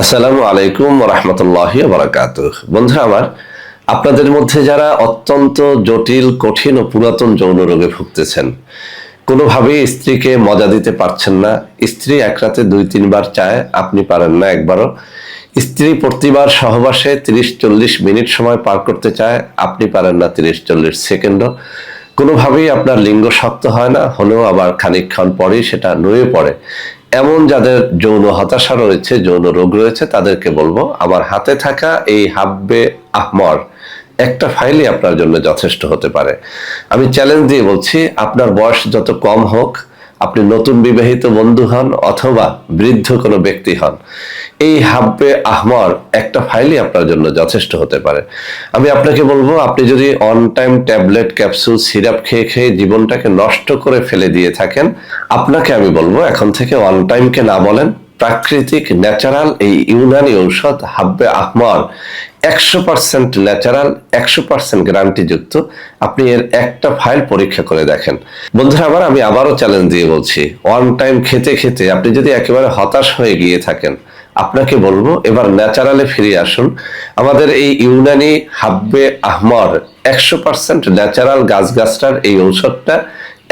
আসসালামু আলাইকুম রহমতুল্লাহ বারাকাত বন্ধুরা আমার, আপনাদের মধ্যে যারা অত্যন্ত জটিল, কঠিন ও পুরাতন যৌন রোগে ভুগতেছেন, কোনোভাবেই স্ত্রীকে মজা দিতে পারছেন না। স্ত্রী এক রাতে দুই, তিনবার চায়, আপনি পারেন না একবারও। স্ত্রী প্রতিবার সহবাসে তিরিশ, চল্লিশ মিনিট সময় পার করতে চায়, আপনি পারেন না তিরিশ, চল্লিশ সেকেন্ডও। কোনোভাবেই আপনার লিঙ্গ শক্ত হয় না, হলেও আবার খানিকক্ষণ পরেই সেটা নুয়ে পড়ে। এমন যাদের যৌন হতাশা রয়েছে, যৌন রোগ রয়েছে, তাদেরকে বলব, আমার হাতে থাকা এই হাব্বে আহমর, একটা ফাইলই আপনার জন্য যথেষ্ট হতে পারে। আমি চ্যালেঞ্জ দিয়ে বলছি, আপনার বয়স যত কম হোক আপনি নতুন বিবাহিত বন্ধু হন অথবা বৃদ্ধ কোনো ব্যক্তি হন। এই হাব্বে আহমর একটা ফাইলই আপনার জন্য যথেষ্ট হতে পারে। আমি আপনাকে বলব, আপনি যদি on time tablet capsule syrup খেয়ে খেয়ে জীবনটাকে নষ্ট করে ফেলে দিয়ে থাকেন, আপনাকে আমি বলব এখন থেকে অন টাইমকে না বলেন প্রাকৃতিক, ন্যাচারাল এই ইউনানি ঔষধ হাব্বে আহমর একশো পার্সেন্ট ন্যাচারাল, একশো পার্সেন্ট গ্যারান্টিযুক্ত। আপনি এর একটা ফাইল পরীক্ষা করে দেখেন। বন্ধুরা, আবার আমি আবারও চ্যালেঞ্জ দিয়ে বলছি ওয়ান টাইম খেতে খেতে আপনি যদি একেবারে হতাশ হয়ে গিয়ে থাকেন, আপনাকে বলব, এবার ন্যাচারালে ফিরে আসুন। আমাদের এই ইউনানি হাব্বে আহমর একশো পার্সেন্ট ন্যাচারাল গাছগাছটার এই ঔষধটা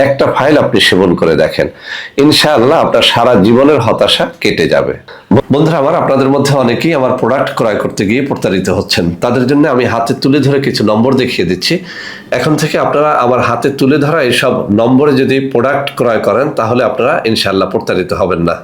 একটা ফাইল আপনি সেবন করে দেখেন, ইনশাআল্লাহ আপনার সারা জীবনের হতাশা কেটে যাবে। বন্ধুরা, আমার আপনাদের মধ্যে অনেকেই আমার প্রোডাক্ট ক্রয় করতে গিয়ে প্রতারিত হচ্ছেন। তাদের জন্য আমি হাতে তুলে ধরে কিছু নম্বর দেখিয়ে দিচ্ছি। এখন থেকে আপনারা আমার হাতে তুলে ধরা এইসব নম্বরে যদি প্রোডাক্ট ক্রয় করেন, তাহলে আপনারা ইনশাআল্লাহ প্রতারিত হবেন না।